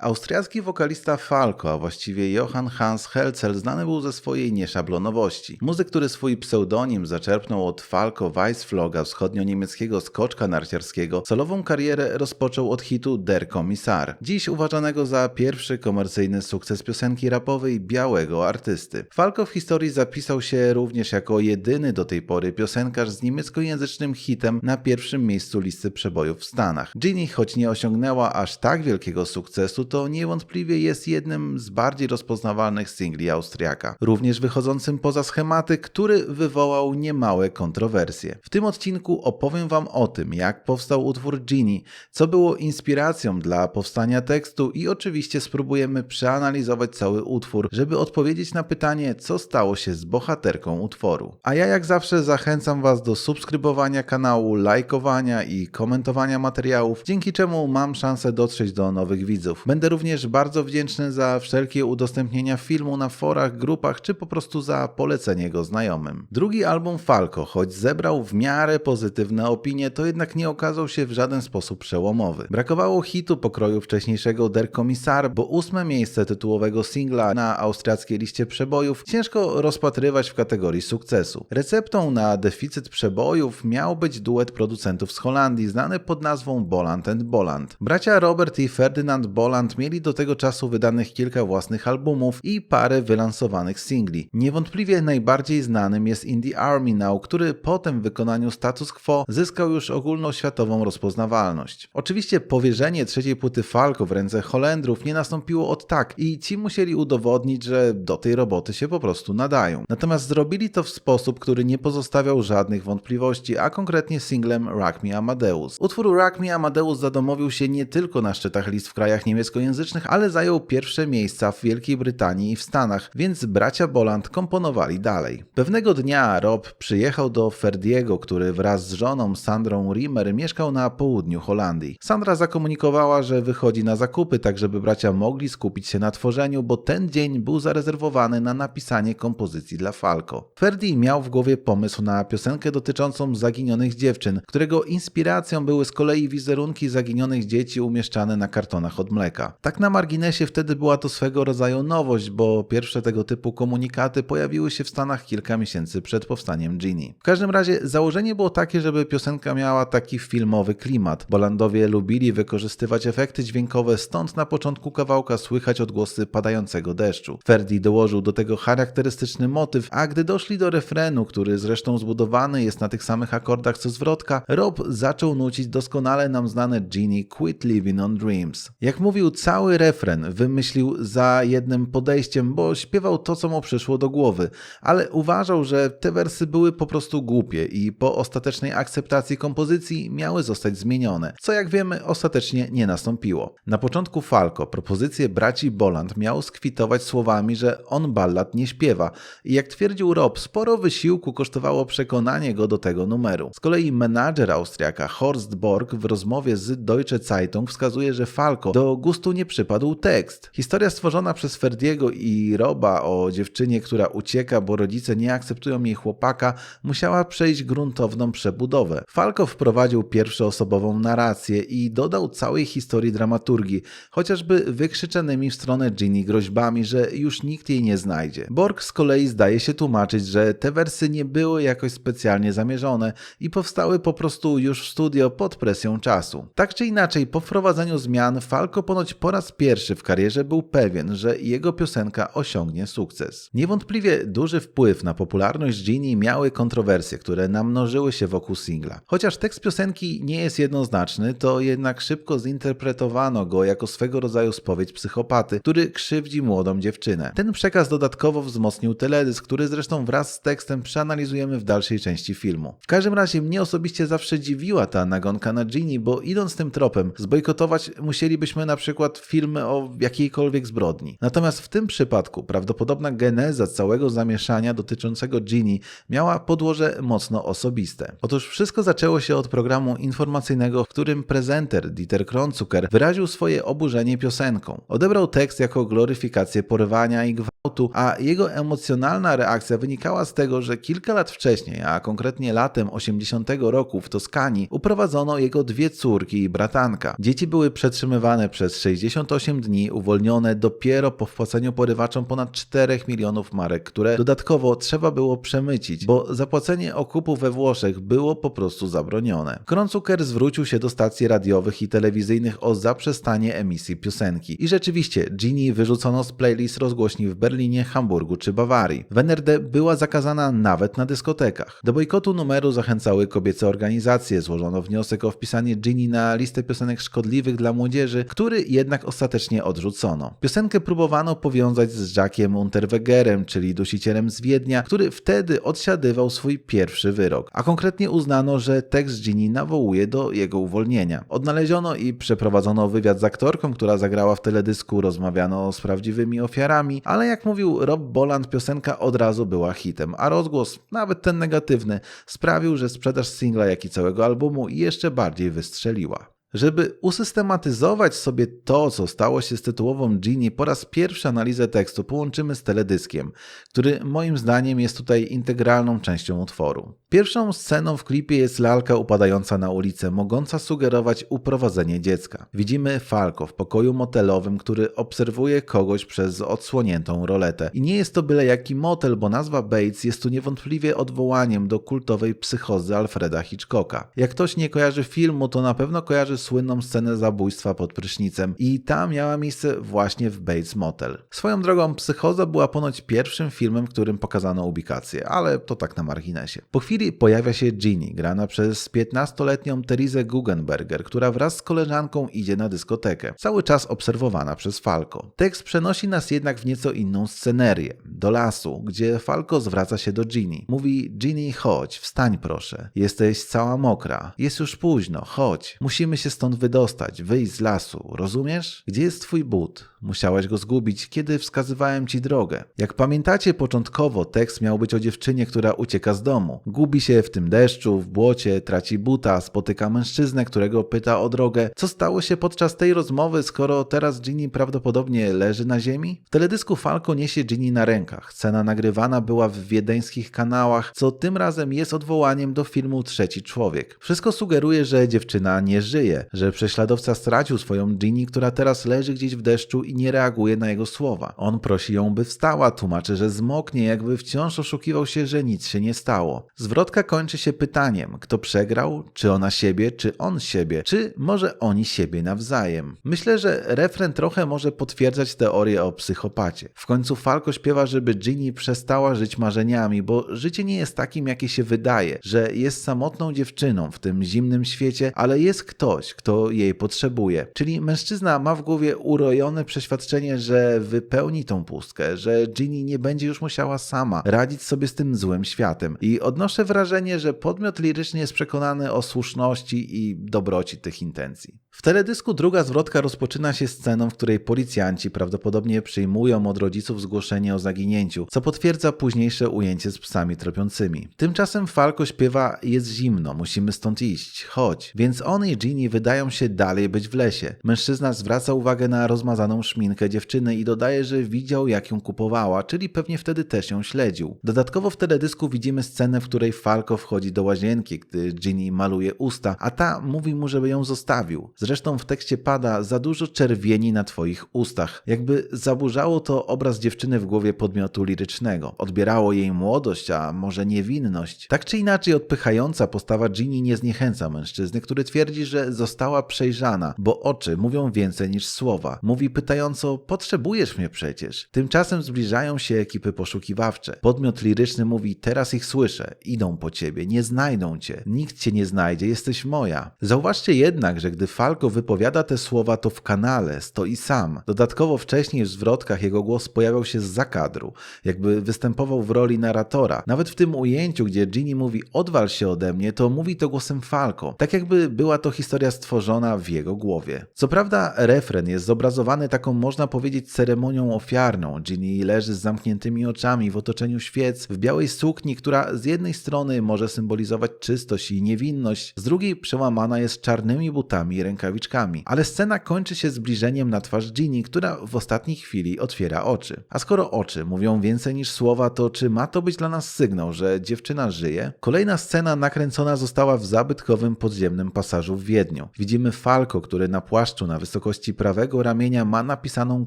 Austriacki wokalista Falco, a właściwie Johann Hans Helzel, znany był ze swojej nieszablonowości. Muzyk, który swój pseudonim zaczerpnął od Falco Weissfloga, wschodnio-niemieckiego skoczka narciarskiego, solową karierę rozpoczął od hitu Der Kommissar, dziś uważanego za pierwszy komercyjny sukces piosenki rapowej białego artysty. Falco w historii zapisał się również jako jedyny do tej pory piosenkarz z niemieckojęzycznym hitem na pierwszym miejscu listy przebojów w Stanach. Ginny, choć nie osiągnęła aż tak wielkiego sukcesu, to niewątpliwie jest jednym z bardziej rozpoznawalnych singli Austriaka, również wychodzącym poza schematy, który wywołał niemałe kontrowersje. W tym odcinku opowiem Wam o tym, jak powstał utwór Ginny, co było inspiracją dla powstania tekstu i oczywiście spróbujemy przeanalizować cały utwór, żeby odpowiedzieć na pytanie, co stało się z bohaterką utworu. A ja jak zawsze zachęcam Was do subskrybowania kanału, lajkowania i komentowania materiałów, dzięki czemu mam szansę dotrzeć do nowych widzów. Będę również bardzo wdzięczny za wszelkie udostępnienia filmu na forach, grupach czy po prostu za polecenie go znajomym. Drugi album Falco, choć zebrał w miarę pozytywne opinie, to jednak nie okazał się w żaden sposób przełomowy. Brakowało hitu pokroju wcześniejszego Der Kommissar, bo ósme miejsce tytułowego singla na austriackiej liście przebojów ciężko rozpatrywać w kategorii sukcesu. Receptą na deficyt przebojów miał być duet producentów z Holandii znany pod nazwą Boland and Boland. Bracia Robert i Ferdynand Boland mieli do tego czasu wydanych kilka własnych albumów i parę wylansowanych singli. Niewątpliwie najbardziej znanym jest Indie Army Now, który po tym wykonaniu status quo zyskał już ogólnoświatową rozpoznawalność. Oczywiście powierzenie trzeciej płyty Falco w ręce Holendrów nie nastąpiło od tak i ci musieli udowodnić, że do tej roboty się po prostu nadają. Natomiast zrobili to w sposób, który nie pozostawiał żadnych wątpliwości, a konkretnie singlem Rock Me Amadeus. Utwór Rock Me Amadeus zadomowił się nie tylko na szczytach list w krajach niemieckojęzycznych, ale zajął pierwsze miejsca w Wielkiej Brytanii i w Stanach, więc bracia Boland komponowali dalej. Pewnego dnia Rob przyjechał do Ferdiego, który wraz z żoną Sandrą Rimmer mieszkał na południu Holandii. Sandra zakomunikowała, że wychodzi na zakupy, tak żeby bracia mogli skupić się na tworzeniu, bo ten dzień był zarezerwowany na napisanie kompozycji dla Falco. Ferdi miał w głowie pomysł na piosenkę dotyczącą zaginionych dziewczyn, którego inspiracją były z kolei wizerunki zaginionych dzieci umieszczane na kartonach od mleka. Tak na marginesie wtedy była to swego rodzaju nowość, bo pierwsze tego typu komunikaty pojawiły się w Stanach kilka miesięcy przed powstaniem Ginny. W każdym razie założenie było takie, żeby piosenka miała taki filmowy klimat. Bolandowie lubili wykorzystywać efekty dźwiękowe, stąd na początku kawałka słychać odgłosy padającego deszczu. Ferdi dołożył do tego charakterystyczny motyw, a gdy doszli do refrenu, który zresztą zbudowany jest na tych samych akordach co zwrotka, Rob zaczął nucić doskonale nam znane Ginny Quit Living on Dreams. Jak mówił, cały refren wymyślił za jednym podejściem, bo śpiewał to, co mu przyszło do głowy, ale uważał, że te wersy były po prostu głupie i po ostatecznej akceptacji kompozycji miały zostać zmienione, co jak wiemy ostatecznie nie nastąpiło. Na początku Falco propozycję braci Boland miał skwitować słowami, że on ballad nie śpiewa i jak twierdził Rob, sporo wysiłku kosztowało przekonanie go do tego numeru. Z kolei menadżer Austriaka Horst Borg w rozmowie z Deutsche Zeitung wskazuje, że Falco do gustu nie przypadł tekst. Historia stworzona przez Ferdiego i Roba o dziewczynie, która ucieka, bo rodzice nie akceptują jej chłopaka, musiała przejść gruntowną przebudowę. Falco wprowadził pierwszoosobową narrację i dodał całej historii dramaturgii, chociażby wykrzyczanymi w stronę Ginny groźbami, że już nikt jej nie znajdzie. Borg z kolei zdaje się tłumaczyć, że te wersy nie były jakoś specjalnie zamierzone i powstały po prostu już w studio pod presją czasu. Tak czy inaczej, po wprowadzeniu zmian Falco ponoć po raz pierwszy w karierze był pewien, że jego piosenka osiągnie sukces. Niewątpliwie duży wpływ na popularność Ginny miały kontrowersje, które namnożyły się wokół singla. Chociaż tekst piosenki nie jest jednoznaczny, to jednak szybko zinterpretowano go jako swego rodzaju spowiedź psychopaty, który krzywdzi młodą dziewczynę. Ten przekaz dodatkowo wzmocnił teledysk, który zresztą wraz z tekstem przeanalizujemy w dalszej części filmu. W każdym razie mnie osobiście zawsze dziwiła ta nagonka na Ginny, bo idąc tym tropem, zbojkotować musielibyśmy na przykład filmy o jakiejkolwiek zbrodni. Natomiast w tym przypadku prawdopodobna geneza całego zamieszania dotyczącego Ginny miała podłoże mocno osobiste. Otóż wszystko zaczęło się od programu informacyjnego, w którym prezenter Dieter Kronzucker wyraził swoje oburzenie piosenką. Odebrał tekst jako gloryfikację porywania i gwałtu, a jego emocjonalna reakcja wynikała z tego, że kilka lat wcześniej, a konkretnie latem 80 roku w Toskanii, uprowadzono jego dwie córki i bratanka. Dzieci były przetrzymywane przez 68 dni, uwolnione dopiero po wpłaceniu porywaczom ponad 4 milionów marek, które dodatkowo trzeba było przemycić, bo zapłacenie okupu we Włoszech było po prostu zabronione. Kroncuker zwrócił się do stacji radiowych i telewizyjnych o zaprzestanie emisji piosenki. I rzeczywiście, Ginny wyrzucono z playlist rozgłośni w Berlinie, Hamburgu czy Bawarii. W NRD była zakazana nawet na dyskotekach. Do bojkotu numeru zachęcały kobiece organizacje, złożono wniosek o wpisanie Ginny na listę piosenek szkodliwych dla młodzieży, który jednak ostatecznie odrzucono. Piosenkę próbowano powiązać z Jackiem Unterwegerem, czyli dusicielem z Wiednia, który wtedy odsiadywał swój pierwszy wyrok, a konkretnie uznano, że tekst Ginny nawołuje do jego uwolnienia. Odnaleziono i przeprowadzono wywiad z aktorką, która zagrała w teledysku, rozmawiano z prawdziwymi ofiarami, ale jak mówił Rob Boland, piosenka od razu była hitem, a rozgłos, nawet ten negatywny, sprawił, że sprzedaż singla, jak i całego albumu jeszcze bardziej wystrzeliła. Żeby usystematyzować sobie to, co stało się z tytułową Ginny, po raz pierwszy analizę tekstu połączymy z teledyskiem, który moim zdaniem jest tutaj integralną częścią utworu. Pierwszą sceną w klipie jest lalka upadająca na ulicę, mogąca sugerować uprowadzenie dziecka. Widzimy Falco w pokoju motelowym, który obserwuje kogoś przez odsłoniętą roletę. I nie jest to byle jaki motel, bo nazwa Bates jest tu niewątpliwie odwołaniem do kultowej psychozy Alfreda Hitchcocka. Jak ktoś nie kojarzy filmu, to na pewno kojarzy słynną scenę zabójstwa pod prysznicem i ta miała miejsce właśnie w Bates Motel. Swoją drogą, Psychoza była ponoć pierwszym filmem, w którym pokazano ubikację, ale to tak na marginesie. Po chwili pojawia się Ginny, grana przez 15-letnią Terizę Guggenberger, która wraz z koleżanką idzie na dyskotekę, cały czas obserwowana przez Falco. Tekst przenosi nas jednak w nieco inną scenerię, do lasu, gdzie Falco zwraca się do Ginny. Mówi, Ginny chodź, wstań proszę, jesteś cała mokra, jest już późno, chodź, musimy się stąd wydostać, wyjść z lasu, rozumiesz? Gdzie jest twój but? Musiałeś go zgubić, kiedy wskazywałem ci drogę. Jak pamiętacie, początkowo tekst miał być o dziewczynie, która ucieka z domu. Gubi się w tym deszczu, w błocie, traci buta, spotyka mężczyznę, którego pyta o drogę. Co stało się podczas tej rozmowy, skoro teraz Ginny prawdopodobnie leży na ziemi? W teledysku Falco niesie Ginny na rękach. Scena nagrywana była w wiedeńskich kanałach, co tym razem jest odwołaniem do filmu Trzeci Człowiek. Wszystko sugeruje, że dziewczyna nie żyje, że prześladowca stracił swoją Ginny, która teraz leży gdzieś w deszczu i nie reaguje na jego słowa. On prosi ją, by wstała, tłumaczy, że zmoknie, jakby wciąż oszukiwał się, że nic się nie stało. Zwrotka kończy się pytaniem, kto przegrał, czy ona siebie, czy on siebie, czy może oni siebie nawzajem. Myślę, że refren trochę może potwierdzać teorię o psychopacie. W końcu Falco śpiewa, żeby Ginny przestała żyć marzeniami, bo życie nie jest takim, jakie się wydaje, że jest samotną dziewczyną w tym zimnym świecie, ale jest ktoś, kto jej potrzebuje. Czyli mężczyzna ma w głowie urojone przeświadczenie, że wypełni tą pustkę, że Ginny nie będzie już musiała sama radzić sobie z tym złym światem. I odnoszę wrażenie, że podmiot liryczny jest przekonany o słuszności i dobroci tych intencji. W teledysku druga zwrotka rozpoczyna się sceną, w której policjanci prawdopodobnie przyjmują od rodziców zgłoszenie o zaginięciu, co potwierdza późniejsze ujęcie z psami tropiącymi. Tymczasem Falco śpiewa jest zimno, musimy stąd iść, chodź. Więc on i Ginny wydają się dalej być w lesie. Mężczyzna zwraca uwagę na rozmazaną szminkę dziewczyny i dodaje, że widział jak ją kupowała, czyli pewnie wtedy też ją śledził. Dodatkowo w teledysku widzimy scenę, w której Falco wchodzi do łazienki, gdy Ginny maluje usta, a ta mówi mu, żeby ją zostawił. Zresztą w tekście pada za dużo czerwieni na twoich ustach. Jakby zaburzało to obraz dziewczyny w głowie podmiotu lirycznego. Odbierało jej młodość, a może niewinność. Tak czy inaczej odpychająca postawa Ginny nie zniechęca mężczyzny, który twierdzi, że została przejrzana, bo oczy mówią więcej niż słowa. Mówi pytająco, potrzebujesz mnie przecież. Tymczasem zbliżają się ekipy poszukiwawcze. Podmiot liryczny mówi, teraz ich słyszę, idą po ciebie, nie znajdą cię, nikt cię nie znajdzie, jesteś moja. Zauważcie jednak, że gdy Falco wypowiada te słowa, to w kanale stoi sam. Dodatkowo wcześniej w zwrotkach jego głos pojawiał się z zakadru, jakby występował w roli narratora. Nawet w tym ujęciu, gdzie Ginny mówi odwal się ode mnie, to mówi to głosem Falco. Tak jakby była to historia stworzona w jego głowie. Co prawda refren jest zobrazowany taką można powiedzieć ceremonią ofiarną. Ginny leży z zamkniętymi oczami w otoczeniu świec, w białej sukni, która z jednej strony może symbolizować czystość i niewinność, z drugiej przełamana jest czarnymi butami i rękawiczkami. Ale scena kończy się zbliżeniem na twarz Ginny, która w ostatniej chwili otwiera oczy. A skoro oczy mówią więcej niż słowa, to czy ma to być dla nas sygnał, że dziewczyna żyje? Kolejna scena nakręcona została w zabytkowym podziemnym pasażu w Wiedniu. Widzimy Falco, który na płaszczu na wysokości prawego ramienia ma napisaną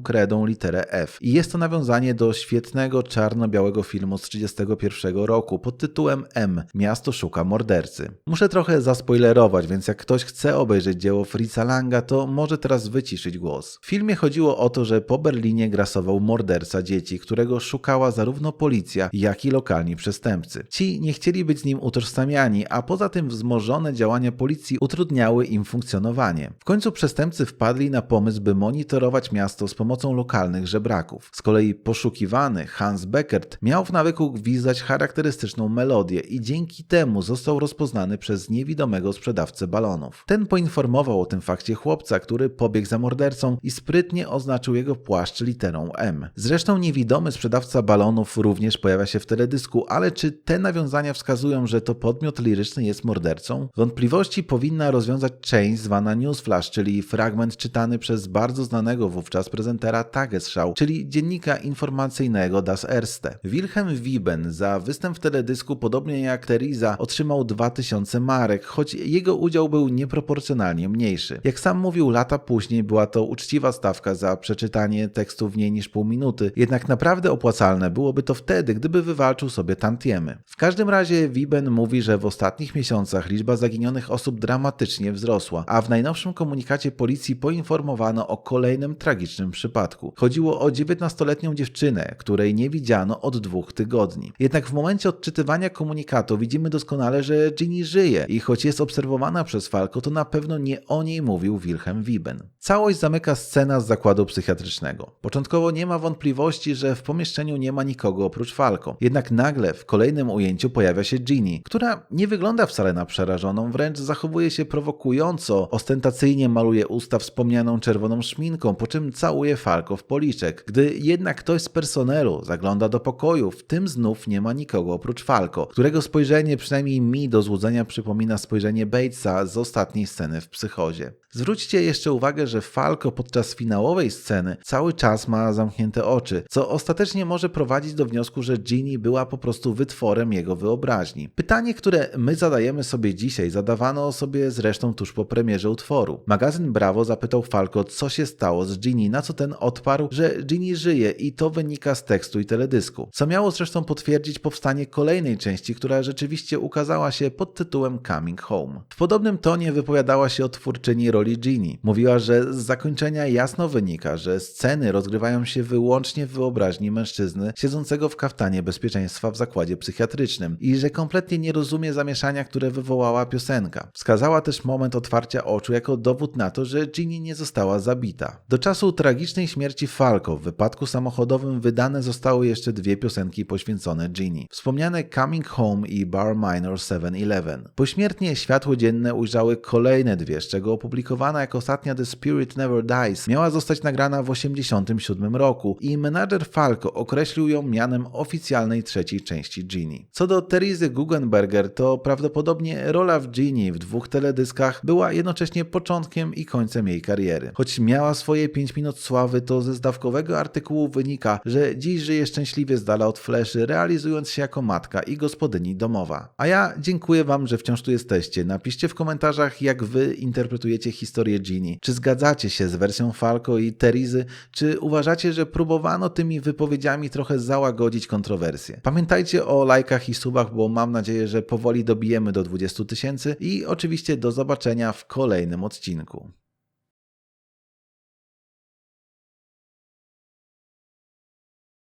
kredą literę F. I jest to nawiązanie do świetnego czarno-białego filmu z 1931 roku pod tytułem M. Miasto szuka mordercy. Muszę trochę zaspoilerować, więc jak ktoś chce obejrzeć dzieło Fritza Langa, to może teraz wyciszyć głos. W filmie chodziło o to, że po Berlinie grasował morderca dzieci, którego szukała zarówno policja, jak i lokalni przestępcy. Ci nie chcieli być z nim utożsamiani, a poza tym wzmożone działania policji utrudniały im funkcjonowanie. W końcu przestępcy wpadli na pomysł, by monitorować miasto z pomocą lokalnych żebraków. Z kolei poszukiwany Hans Beckert miał w nawyku gwizdać charakterystyczną melodię i dzięki temu został rozpoznany przez niewidomego sprzedawcę balonów. Ten poinformował o tym fakcie chłopca, który pobiegł za mordercą i sprytnie oznaczył jego płaszcz literą M. Zresztą niewidomy sprzedawca balonów również pojawia się w teledysku, ale czy te nawiązania wskazują, że to podmiot liryczny jest mordercą? Wątpliwości powinna rozwiązać część zwana Newsflash, czyli fragment czytany przez bardzo znanego wówczas prezentera Tagesschau, czyli dziennika informacyjnego Das Erste. Wilhelm Wieben za występ w teledysku, podobnie jak Teresa, otrzymał 2000 marek, choć jego udział był nieproporcjonalnie mniejszy. Jak sam mówił lata później, była to uczciwa stawka za przeczytanie tekstu w mniej niż pół minuty, jednak naprawdę opłacalne byłoby to wtedy, gdyby wywalczył sobie tantiemy. W każdym razie Wiben mówi, że w ostatnich miesiącach liczba zaginionych osób dramatycznie wzrosła, a w najnowszym komunikacie policji poinformowano o kolejnym tragicznym przypadku. Chodziło o 19-letnią dziewczynę, której nie widziano od dwóch tygodni. Jednak w momencie odczytywania komunikatu widzimy doskonale, że Ginny żyje i choć jest obserwowana przez Falco, to na pewno nie o niej mówił Wilhelm Wiben. Całość zamyka scena z zakładu psychiatrycznego. Początkowo nie ma wątpliwości, że w pomieszczeniu nie ma nikogo oprócz Falco. Jednak nagle w kolejnym ujęciu pojawia się Ginny, która nie wygląda wcale na przerażoną, wręcz zachowuje się prowokująco, ostentacyjnie maluje usta wspomnianą czerwoną szminką, po czym całuje Falco w policzek. Gdy jednak ktoś z personelu zagląda do pokoju, w tym znów nie ma nikogo oprócz Falco, którego spojrzenie przynajmniej mi do złudzenia przypomina spojrzenie Batesa z ostatniej sceny w psychozie. Zwróćcie jeszcze uwagę, że Falco podczas finałowej sceny cały czas ma zamknięte oczy, co ostatecznie może prowadzić do wniosku, że Ginny była po prostu wytworem jego wyobraźni. Pytanie, które my zadajemy sobie dzisiaj, zadawano sobie zresztą tuż po premierze utworu. Magazyn Bravo zapytał Falco, co się stało z Ginny, na co ten odparł, że Ginny żyje i to wynika z tekstu i teledysku. Co miało zresztą potwierdzić powstanie kolejnej części, która rzeczywiście ukazała się pod tytułem Coming Home. W podobnym tonie wypowiadała się o twórczyni roli Ginny. Mówiła, że z zakończenia jasno wynika, że sceny rozgrywają się wyłącznie w wyobraźni mężczyzny siedzącego w kaftanie bezpieczeństwa w zakładzie psychiatrycznym i że kompletnie nie rozumie zamieszania, które wywołała piosenka. Wskazała też moment otwarcia oczu jako dowód na to, że Ginny nie została zabita. Do czasu tragicznej śmierci Falco w wypadku samochodowym wydane zostały jeszcze dwie piosenki poświęcone Ginny. Wspomniane Coming Home i Bar Minor 7-Eleven. Pośmiertnie światło dzienne ujrzały kolejne dwie, z czego opublikowana jako ostatnia The Spirit Never Dies miała zostać nagrana w 1987 roku i menadżer Falco określił ją mianem oficjalnej trzeciej części Ginny. Co do Teresy Guggenberger, to prawdopodobnie rola w Ginny w dwóch teledyskach była jednocześnie początkiem i końcem jej kariery. Choć miała swoje 5 minut sławy, to ze zdawkowego artykułu wynika, że dziś żyje szczęśliwie z dala od fleszy, realizując się jako matka i gospodyni domowa. A ja dziękuję Wam, że wciąż tu jesteście. Napiszcie w komentarzach, jak Wy interpretujecie historię Ginny. Czy zgadzacie się z wersją Falco i Terezy, czy uważacie, że próbowano tymi wypowiedziami trochę załagodzić kontrowersje? Pamiętajcie o lajkach i subach, bo mam nadzieję, że powoli dobijemy do 20 tysięcy i oczywiście do zobaczenia w kolejnym odcinku.